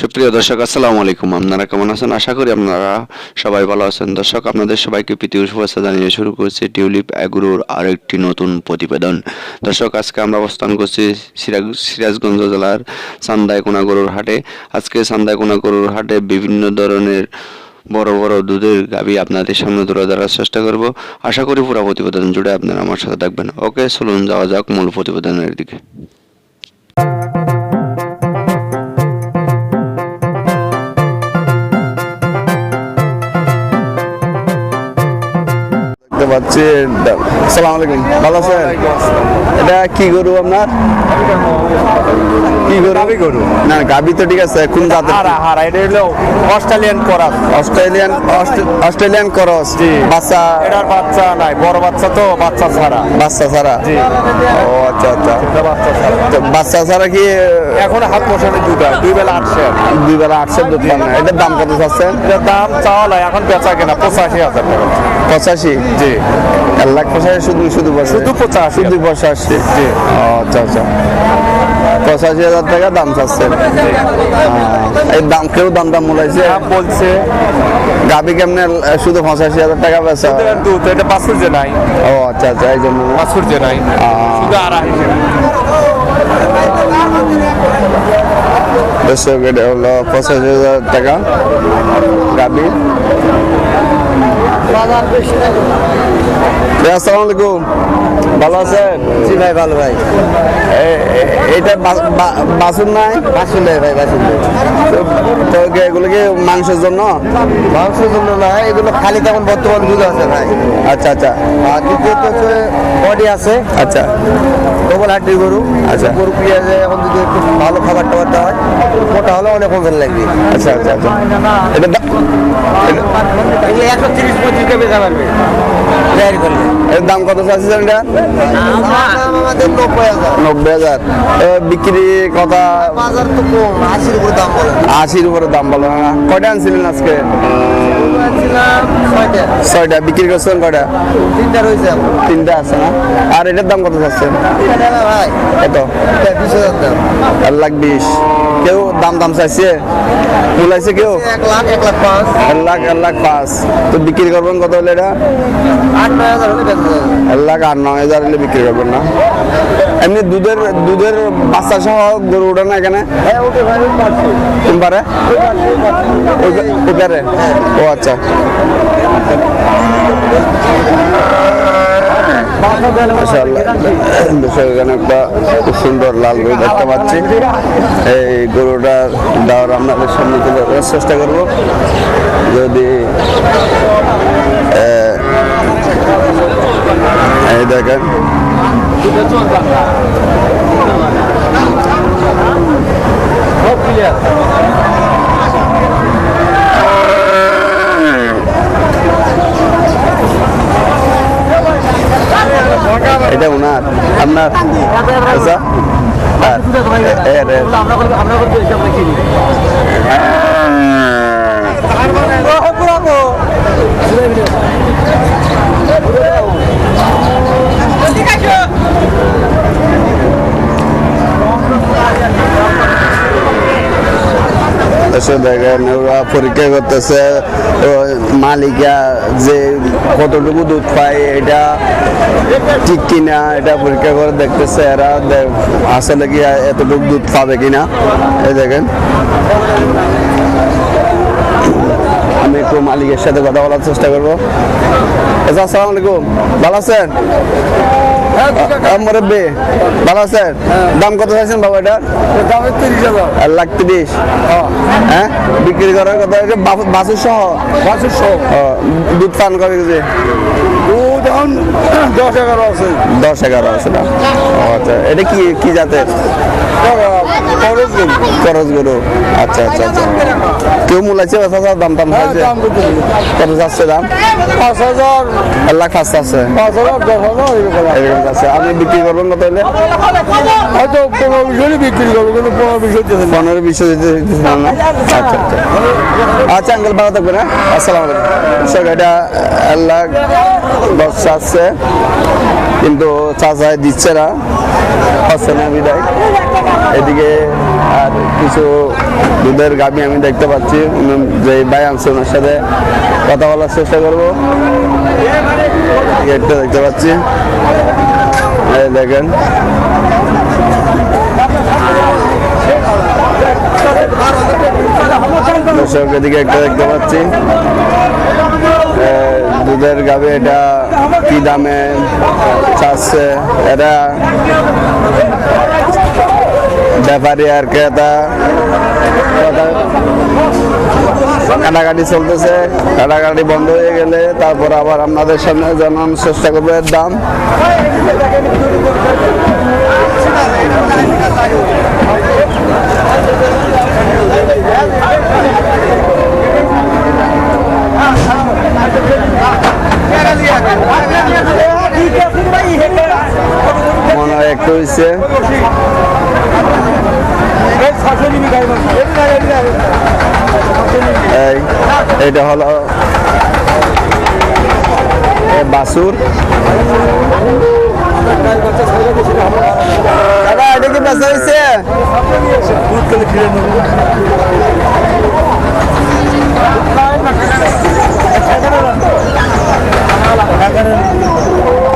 সুপ্রিয় দর্শক, আসসালামু আলাইকুম। আপনারা কেমন আছেন? আশা করি আপনারা সবাই ভালো আছেন। দর্শক, আপনাদের সবাইকে প্রীতীয় শুভেচ্ছা জানিয়ে শুরু করছি টিউলিপ অ্যাগ্রোর আরেকটি নতুন প্রতিবেদন। দর্শক, আজকে আমরা অবস্থান করছি সিরাজ, সিরাজগঞ্জ জেলার চান্দাইকোনা গরুর হাটে। আজকে চান্দাইকোনা গরুর হাটে বিভিন্ন ধরনের বড় বড় দুধের গাবি আপনাদের সামনে তুলে ধরার চেষ্টা করব। আশা করি পুরো প্রতিবেদন জুড়ে আপনারা আমার সাথে থাকবেন। ওকে, চলুন যাওয়া যাক মূল প্রতিবেদনের দিকে। পাচ্ছি সালাম আলাইকুম। ভালো আছেন? এটা কি গরু আপনার? কি গরু? গাভী গরু। না গাবি তো ঠিক আছে কোন জাতের হারা হারা এটা হলো অস্ট্রেলিয়ান করাস। অস্ট্রেলিয়ান অস্ট্রে- অস্ট্রেলিয়ান করস। বাচ্চা? এটার বাচ্চা নাই বড় বাচ্চা তো বাচ্চা ছাড়া। বাচ্চা ছাড়া? জি। ও আচ্ছা আচ্ছা। বাচ্চা ছাড়া। তো বাচ্চা ছাড়া কি এখন হাত বসানো দুটা দুই বেলা আটশো দুই বেলা আটশো দুধ পান না। এটার দাম কত চাচ্ছেন? এটার দাম চাওয়া নাই এখন বেচা কেনা পঁচাশি হাজার টাকা। পঁচাশি? জি। এক লাখ পঁচাশি শুধু শুধু বসে শুধু পঁচাশি শুধু পঁচাশি। জি। আচ্ছা আচ্ছা। পঁচাশি হাজার টাকা দাম চাচ্ছেন আহ, এই দাম কেউ দাম দাম মূলাইছে দাম বলছে। গাবি কেমনে শুধু পঁচাশি হাজার টাকা বেচা? দুধ এটা বাছুর যে নাই। ও আচ্ছা আচ্ছা এই জন্য? যে নাই। শুধু আড়াই দর্শক এটা হলো পঁচাশি হাজার টাকা গাবি আসসালামু আলাইকুম ভালো আছেন? জি ভাই ভালো ভাই। এটা বা- বা- নাই? বাসুন নেই ভাই বাসুন তো- তো এগুলো কি মাংসের জন্য? মাংসের জন্য না এগুলো খালি তেমন বর্তমান দুধ আছে ভাই। আচ্ছা আচ্ছা। আর দ্বিতীয়ত হচ্ছে বডি আছে। আচ্ছা। ডবল হাড্ডির গরু। আচ্ছা। গরু পেঁয়াজে এখন যদি একটু ভালো খাবার টাবার দেওয়া হয় মোটা হলে অনেক ওজন লাগবে। আচ্ছা আচ্ছা আচ্ছা। এটা একশো তিরিশ পঁচিশ টাকা বেচা তৈরি করলে এর দাম কত এটা নব্বই হাজার। নব্বই হাজার। এ, বিক্রি কথা বাজার তো কম আশির উপরে দাম বলে। আশির উপরে দাম বলো কয়টা আনছিলেন আজকে? ছয়টা। বিক্রি করছেন কয়টা? তিনটা রয়েছে তিনটা আছে না? আর এটার দাম কত দাম। এক লাখ বিশ। কেউ দাম দাম চাইছে? মূলাইছে কেউ? এক লাখ এক লাখ পাঁচ। এক লাখ এক লাখ পাঁচ। তো বিক্রি করবেন কত হলে এটা? আট নয় হাজার হলে এক লাখ আট নয় হাজার হলে বিক্রি করবেন না? এমনি দুধের দুধের বাচ্চা সহ গরু ওঠে না এখানে? হ্যাঁ পারে? ওপারে ও দর্শক, এখানে একটা সুন্দর লাল গরু দেখতে পাচ্ছি। এই গরুটার দাওয়ার আপনাদের সামনে তুলে চেষ্টা করব। যদি এই দেখেন। এটা ওনার আপনার আচ্ছা আর এ- এর- এর। এসে দেখেন ওরা পরীক্ষা করতেছে মালিকা যে কতটুকু দুধ পায় এটা ঠিক কিনা, এটা পরীক্ষা করে দেখতেছে এরা আসলে কি এতটুকু দুধ পাবে কিনা। এই দেখেন। আমি একটু মালিকের সাথে কথা বলার চেষ্টা করব। আচ্ছা আসসালামু আলাইকুম। ভালো আছেন? মুরব্বী ভালো আছেন? দাম কত চাইছেন বাবা এটার দাম তিরিশ হাজার। এক লাখ তিরিশ। হ্যাঁ? বিক্রি করার কথা বাসুর সহ বাসুর সহ দুধ পান করে কেজি এখন দশ এগারো আছে দশ এগারো আছে না আচ্ছা এটা কি কি জাতের খরচ গরু খরচ গরু আচ্ছা আচ্ছা আচ্ছা কেউ মূলাইছে ব্যথা দাম দাম হ্যাঁ, কত? কত যাচ্ছে দাম পাঁচ হাজার এক লাখ পাঁচ আছে পাঁচ হাজার দশ হাজার এরকম আছে। আপনি বিক্রি করবেন কত হলে হয়তো পনেরো বিশ বিক্রি করব কিন্তু পনেরো বিশ হচ্ছে না পনেরো বিশ দিতে না আচ্ছা আচ্ছা আচ্ছা আঙ্কেল ভালো থাকবেন হ্যাঁ আসসালামু আলাইকুম স্যার এটা এক লাখ দশ চাচ্ছে কিন্তু চাচায় দিচ্ছে না হচ্ছে না বিদায়। এদিকে আর কিছু দুধের গাভি আমি দেখতে পাচ্ছি যে ভাই আনছে ওনার সাথে কথা বলার চেষ্টা করব। একটা দেখতে পাচ্ছি। দেখেন। দর্শক, এদিকে একটা দেখতে পাচ্ছি। দুধের গাবে এটা কি দামে চাচ্ছে? এটা ব্যাপারী আর ক্রেতা কাটাকাটি চলতেছে, কাটাকাটি বন্ধ হয়ে গেলে তারপর আবার আপনাদের সামনে জানানোর চেষ্টা করব এর দাম। মনে হয় একটু হয়েছে এটা হলো বাসুর। দাদা এটা কি বেচা হয়েছে?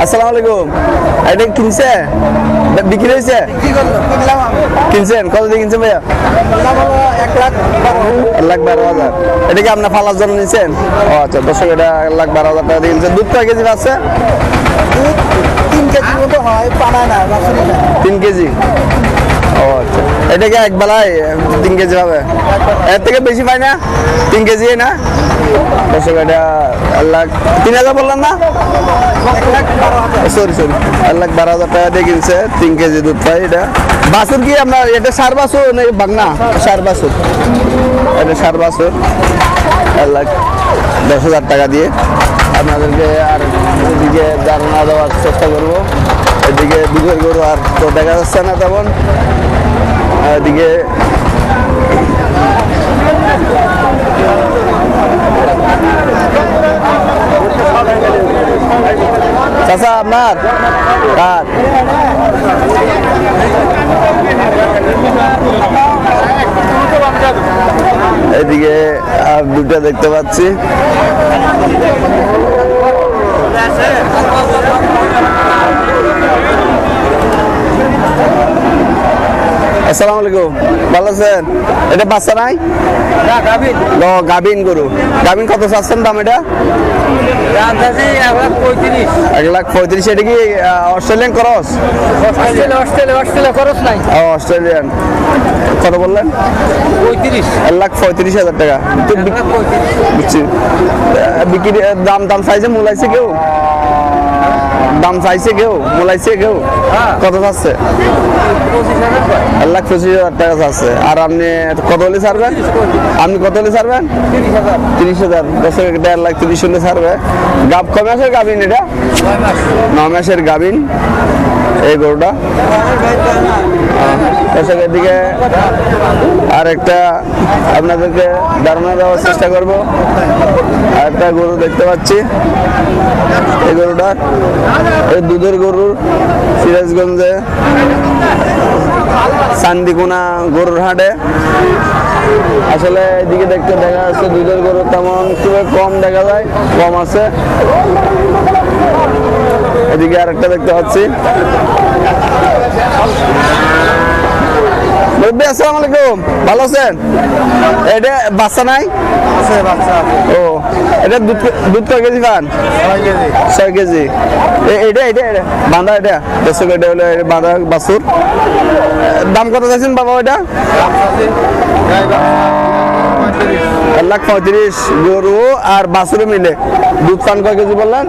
আসসালামু আলাইকুম। এটা কিনছে? বিক্রি হয়েছে? কিনছেন? কত দিয়ে কিনছেন ভাইয়া? এক লাখ বারো হাজার। এটা কি আপনার ফালার জন্য নিচ্ছেন ও আচ্ছা দর্শক এটা এক লাখ বারো হাজার টাকা দিয়ে কিনছেন। দুধ কয় কেজি আছে তিন কেজি মতো হয় পানায় না না। তিন কেজি। ও আচ্ছা। এটা এক বেলায় তিন কেজি হবে? এর থেকে বেশি পাই না? তিন কেজি না? দর্শক, এটা এক লাখ তিন হাজার বললাম না? সরি সরি এক লাখ বারো হাজার টাকা দিয়ে কিনছে, তিন কেজি দুধ পাই এটা। বাছুর কি আপনার, এটা সার বাছুর নাকি বাগনা? সার বাছুর। এটা সার বাছুর। এক লাখ দশ হাজার টাকা দিয়ে। আপনাদেরকে আর এদিকে ধারণা দেওয়ার চেষ্টা করব। এদিকে দুধের গরু আর তো দেখা যাচ্ছে না তেমন। এদিকে চাচা, আপনার? কার? এদিকে আর দুটা দেখতে পাচ্ছি। আসসালামু আলাইকুম। ভালো আছেন? এটা বাচ্চা নাই? ও গরু। কত চাচ্ছেন দাম এটা? এক লাখ পঁয়ত্রিশ। এটা কি অস্ট্রেলিয়ান অস্ট্রেলিয়া খরচ নাই। ও অস্ট্রেলিয়ান। কত বললেন? পঁয়ত্রিশ। এক লাখ পঁয়ত্রিশ হাজার টাকা। বুঝছি বিক্রি দাম দাম চাইছে মূলাইছে কেউ? দাম চাইছে কেউ মোলাইছে কেউ? কত চাচ্ছে? এক লাখ পঁচিশ হাজার টাকা চাচ্ছে। আর আপনি কত হলে ছাড়বেন? আপনি কত হলে ছাড়বেন? তিরিশ হাজার। দশ দেড় লাখ তিরিশ হলে ছাড়বে। গাব ক মাসের গাভিন এটা? ন মাসের গাভিন এই গরুটা। দর্শকের দিকে আর একটা আপনাদেরকে ধারণা দেওয়ার চেষ্টা করব। আর একটা গরু দেখতে পাচ্ছি। এই গরুটা এই দুধের গরুর সিরাজগঞ্জে চান্দিকোনা গরুর হাটে। আসলে এদিকে দেখতে দেখা যাচ্ছে দুধের গরু তেমন খুবই কম দেখা যায়, কম আছে। এদিকে আরেকটা দেখতে পাচ্ছি। মুরব্বী আসসালামু আলাইকুম। ভালো আছেন? এটা বাচ্চা নাই? ও এটা দুধ দুধ কয় কেজি খান? ছয় কেজি। এটা এটা এটা। বাঁধা এটা? দর্শক এটা হলো বাঁধা বাছুর। দাম কত চাইছেন বাবা এটা এক লাখ পঁয়ত্রিশ গরু আর বাছুরে মিলে। দুধ পান কয় কেজি বললেন?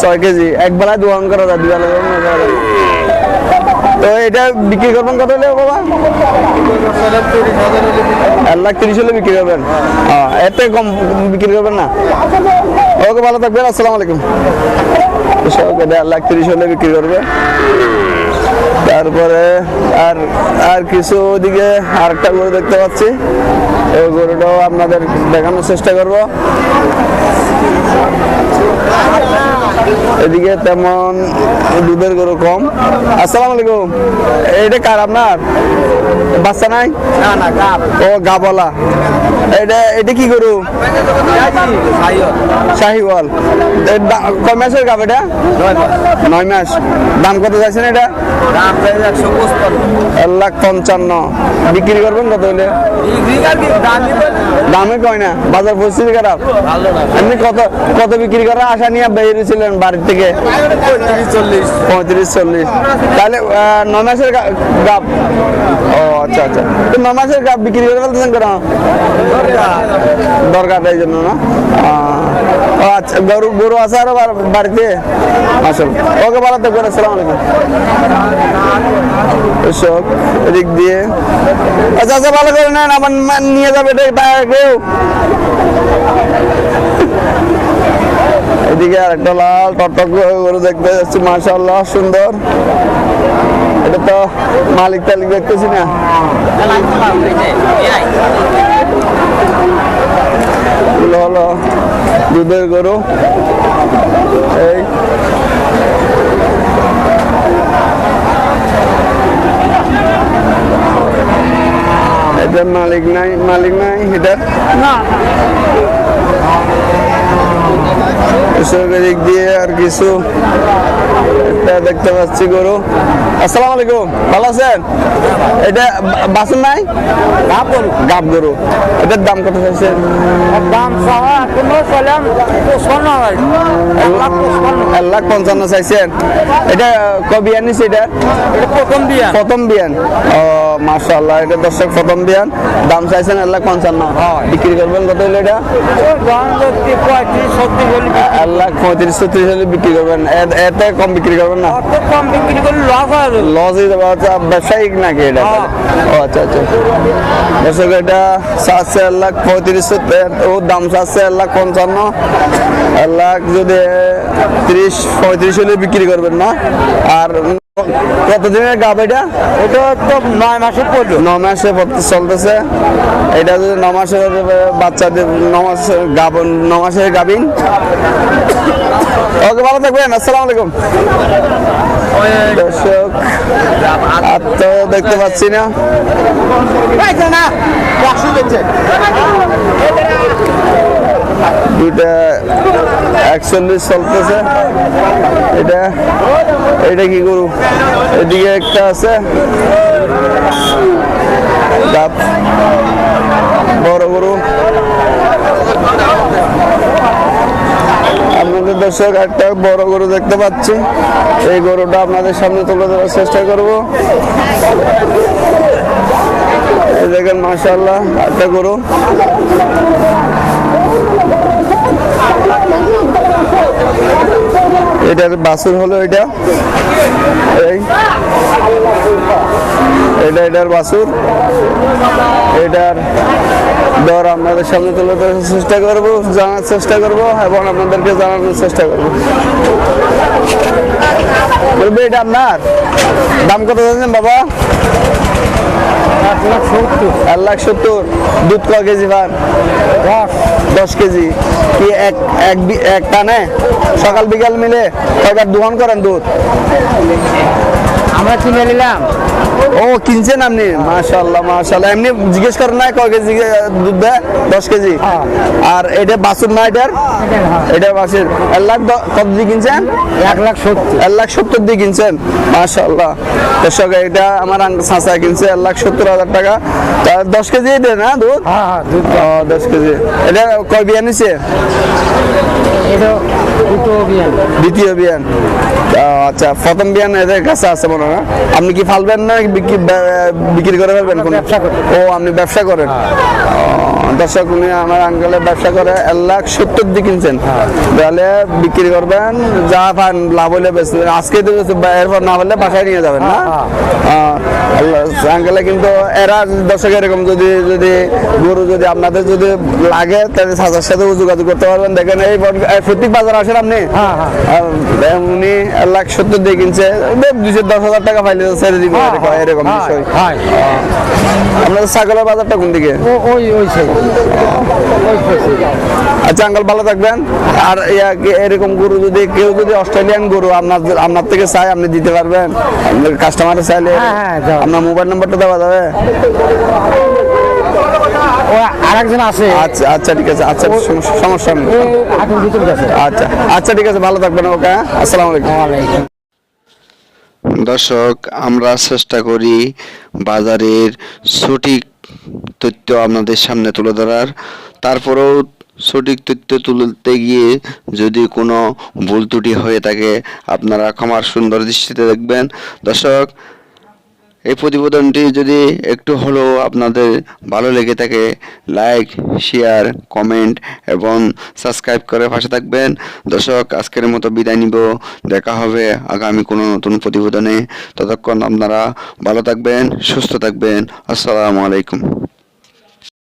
ছয় কেজি। এক বেলায় দোকান করা যায় দুই বেলা করা যায়। তো এটা বিক্রি করবেন কত হলে বাবা? এক লাখ তিরিশ হলে বিক্রি করবেন? হ্যাঁ এর থেকে কম বিক্রি করবেন না। ওকে ভালো থাকবেন। আসসালামু আলাইকুম। এক লাখ তিরিশ হলে বিক্রি করবে। তারপরে আর আর কিছু ওদিকে আরেকটা গরু দেখতে পাচ্ছি। এই গরুটাও আপনাদের দেখানোর চেষ্টা করব। এদিকে তেমন দুধের গরু কম। আসসালামু আলাইকুম। এটা কার আপনার? বাচ্চা নাই? না না গাব। ও গাবলা এটা এটা কি গরু? শাহিওয়াল। কয় মাসের গাব এটা? নয় মাস। দাম কত এটা? এক লাখ পঞ্চান্ন। বিক্রি করবেন কত হলে? দামি দামে কয় না। বাজার পরিস্থিতি খারাপ। এমনি কত কত বিক্রি করার আশা নিয়ে বেরিয়েছিলেন বাড়ির থেকে? পঁয়ত্রিশ চল্লিশ। তাহলে নয় মাসের গা- গাব ও আচ্ছা আচ্ছা। তো নয় মাসের গাব বিক্রি করে ফেলতেছেন কেন? দরকার এই জন্য না? ও আচ্ছা গরু গরু আছে আরও বাড়িতে? আসল ওকে ভালো করে আসসালামু আলাইকুম। এসব এদিক দিয়ে। আচ্ছা আচ্ছা ভালো করে নেন আমার নিয়ে যাবে কেউ। এদিকে আরেকটা লাল টকটক গরু দেখতে যাচ্ছি, মাশাআল্লাহ, সুন্দর। এটা তো মালিক টালিক দেখতেছি না। হলো দুধের গরু। এই। মালিক নাই মালিক নাই এটার কৃষকের দিক দিয়ে আর কিছু একটা দেখতে পাচ্ছি গরু। আসসালামু আলাইকুম। ভালো আছেন? এটা বাসন নাই? গাব গরু। গাব গরু। এটার দাম কত চাইছে দাম সবাই কোনো চলাম পঁচপান্ন এক লাখ পঞ্চান্ন চাইছেন। এটা কবি আনিস এটা? প্রথম দিয়া প্রথম বিয়ান। ও মাশাআল্লাহ এটা দর্শক প্রথম বিয়ান। দাম চাইছেন এক লাখ পঞ্চান্ন। বিক্রি করবেন কত হলো এটা এক লাখ পঁয়ত্রিশ ছত্রিশ হলে বিক্রি করবেন। এতে কম বিক্রি করবেন না? কম বিক্রি করলে লস হয় আচ্ছা ব্যবসায়িক নাকি এটা? হ্যাঁ। ও আচ্ছা আচ্ছা। দর্শক এটা সাতশো এক লাখ পঁয়ত্রিশ ওর দাম সাতশো এক লাখ পঞ্চান্ন। এক লাখ যদি ত্রিশ পঁয়ত্রিশ হলে বিক্রি করবেন না। আর কতদিনের গাব এটা? এটা তো নয় মাসে পড়ল ন মাসে চলতেছে। এটা যদি ন মাসের বাচ্চাদের ন মাসের গাবন ন মাসের গাবিন ওকে ভালো থাকবেন। আসসালামু আলাইকুম। দর্শক আর তো দেখতে পাচ্ছি না। দিচ্ছে দুইটা একচল্লিশ চলতেছে। এটা এটা কি করু এদিকে একটা আছে। বড় গরু। আপনাদের দর্শক, একটা বড় গরু দেখতে পাচ্ছি। এই গরুটা আপনাদের সামনে তুলে ধরার চেষ্টা করব। দেখেন মাশাল্লাহ একটা গরু। এটার বাছুর হলো এটা। এই। এটা এটার বাছুর এটার দর আপনাদের সামনে তুলে ধরার চেষ্টা করব, জানার চেষ্টা করব এবং আপনাদেরকে জানানোর চেষ্টা করব। বলবে, এটা আপনার। দাম কত জানেন বাবা? এক লাখ সত্তর। দুধ ক কেজি ভার দশ। কেজি। কি এক এক এক টানে? সকাল বিকাল মিলে কয়বার দোকান করেন দুধ? আমরা কিনে নিলাম। ও কিনছেন আপনি? মাশাল্লাহ মাশাল্লাহ এমনি জিজ্ঞেস করেন না কয় কেজি দুধ দেয়? দশ কেজি? আর এটা বাছুর না এটার? এটা বাছুর। এক লাখ কত দিয়ে কিনছেন? এক লাখ সত্তর। এক লাখ সত্তর দিয়ে কিনছেন? মাশাল্লাহ দর্শক এটা আমার চাঁচা কিনছে এক লাখ সত্তর হাজার টাকা। দশ কেজি দেয় না দুধ? হ্যাঁ হ্যাঁ দুধ দশ কেজি। এটা কয় বিয়া নিছে? এটা দ্বিতীয় বিয়ান। আচ্ছা প্রথম বিয়ান এদের কাছে আছে মনে হয়। না? আপনি কি ফালবেন না বিক্রি করে ফেলবেন কোন? ও আপনি ব্যবসা করেন? দর্শক উনি আমার আঙ্কেলে ব্যবসা করে এক লাখ সত্তর দিয়ে কিনছেন। তাহলে বিক্রি করবেন যা পান লাভ হলে বেচবেন আজকে তো এরপর না হলে বাসায় নিয়ে যাবেন না? আঙ্কেলে কিন্তু এরা দর্শক এরকম যদি যদি গরু যদি আপনাদের যদি লাগে তাহলে সাজার সাথে যোগাযোগ করতে পারবেন। দেখেন এই প্রত্যেক বাজার আসেন আপনি? হ্যাঁ, হ্যাঁ। উনি এক লাখ সত্তর দিয়ে কিনছে। দশ হাজার হাজার টাকা পাইলে ছেড়ে দিবে এরকম এরকম বিষয়। হয়। আপনাদের ছাগলের বাজারটা কোন দিকে? ওই ওই আচ্ছা আঙ্কাল ভালো থাকবেন। আর এরকম গরু যদি কেউ যদি অস্ট্রেলিয়ান গরু আপনার আপনার থেকে চাই আপনি দিতে পারবেন। কাস্টমারে চাইলে হ্যাঁ, হ্যাঁ, আপনার মোবাইল নাম্বারটা দেওয়া যাবে। ও আরেকজন আছে। আচ্ছা আচ্ছা ঠিক আছে। আচ্ছা সমস্যা- নেই। আচ্ছা আচ্ছা ঠিক আছে ভালো থাকবেন ওকে হ্যাঁ? আসসালামু আলাইকুম। দর্শক, আমরা চেষ্টা করি বাজারের সঠিক তথ্য আপনাদের সামনে তুলে ধরার। তারপরেও সঠিক তথ্য তুলতে গিয়ে যদি কোনো ভুল ত্রুটি হয়ে থাকে, আপনারা ক্ষমার সুন্দর দৃষ্টিতে দেখবেন। দর্শক এই প্রতিবেদনটি যদি একটু হলেও আপনাদের ভালো লেগে থাকে লাইক শেয়ার কমেন্ট এবং সাবস্ক্রাইব করে পাশে থাকবেন। দর্শক, আজকের মতো বিদায় নিব। দেখা হবে আগামী কোনো নতুন প্রতিবেদনে। ততক্ষণ আপনারা ভালো থাকবেন, সুস্থ থাকবেন। আসসালামু আলাইকুম।